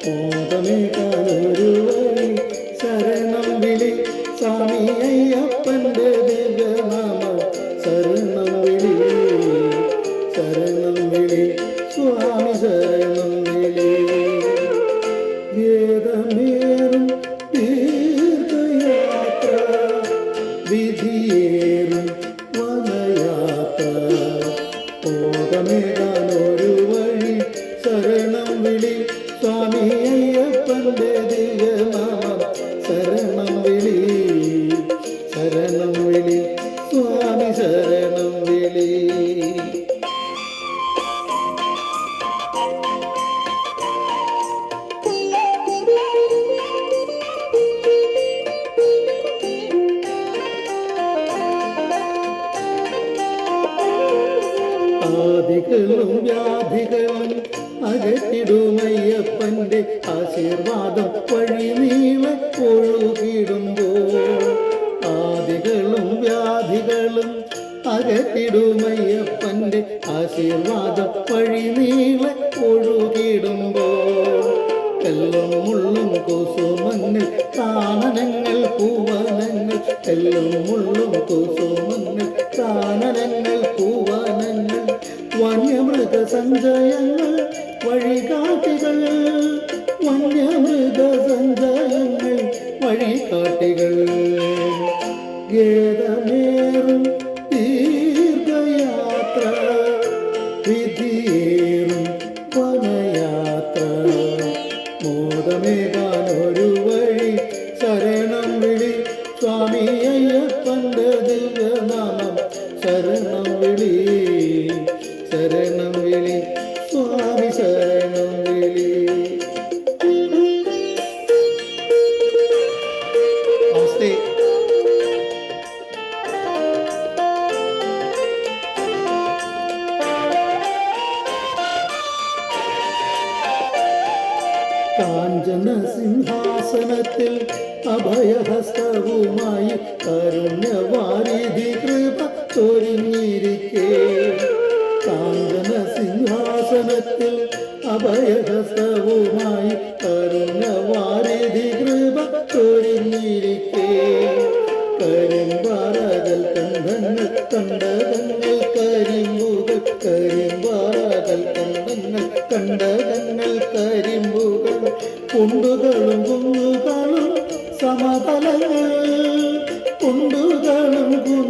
ഓതമേ കാലേ ആദികളും വ്യാധികളും അകറ്റിടുമയ്യപ്പന്റെ ആശീർവാദം വഴി നീള ഒഴുകിടുമ്പോൾ ആദികളും വ്യാധികളും അകറ്റിടുമയ്യപ്പന്റെ ആശീർവാദം വഴി നീള ഒഴുകിടുമ്പോൾ എല്ലാം മുള്ളും കുസുമങ്ങൾ കാനനങ്ങൾ പൂവനങ്ങൾ എല്ലാം മുള്ളും കുസുമങ്ങൾ കാനനങ്ങൾ പൂവനങ്ങൾ വന്യമൃഗ സഞ്ചയങ്ങൾ വഴികാട്ടികൾ. വന്യമൃഗ സഞ്ചയങ്ങൾ വഴികാട്ടികൾ. ഗേതമേറും ദീർഘയാത്ര വിധിയേറും വനയാത്ര. മോദമേകാനൊരു വഴി ശരണം വിളി സ്വാമി അയ്യപ്പന്റെ ദിവ്യനാമം ശരണം വിളി. ശരണം വിളി സ്വാമി ശരണം വിളി. നമസ്തേ. കാഞ്ചന സിംഹാസനത്തിൽ അഭയഹസ്തവുമായി കരുണ്യവാരിധി കൃപ ചൊരിഞ്ഞിരിക്കേ സിംഹാസനത്തിൽ അഭയഹസ്തവുമായി കരുണവാരിധി കൃപ ചൊരിഞ്ഞിരിക്കേ കരിമ്പാറകൾ കണ്ഠങ്ങൾ കണ്ടതങ്ങൾ കരിമ്പുകൾ കരിമ്പാറകൾ കണ്ഠങ്ങൾ കണ്ടതങ്ങൾ കരിമ്പുകൾ. കുണ്ടുകളും കുന്നുകളും സമതലങ്ങൾ കുണ്ടുകളും കുന്നുകളും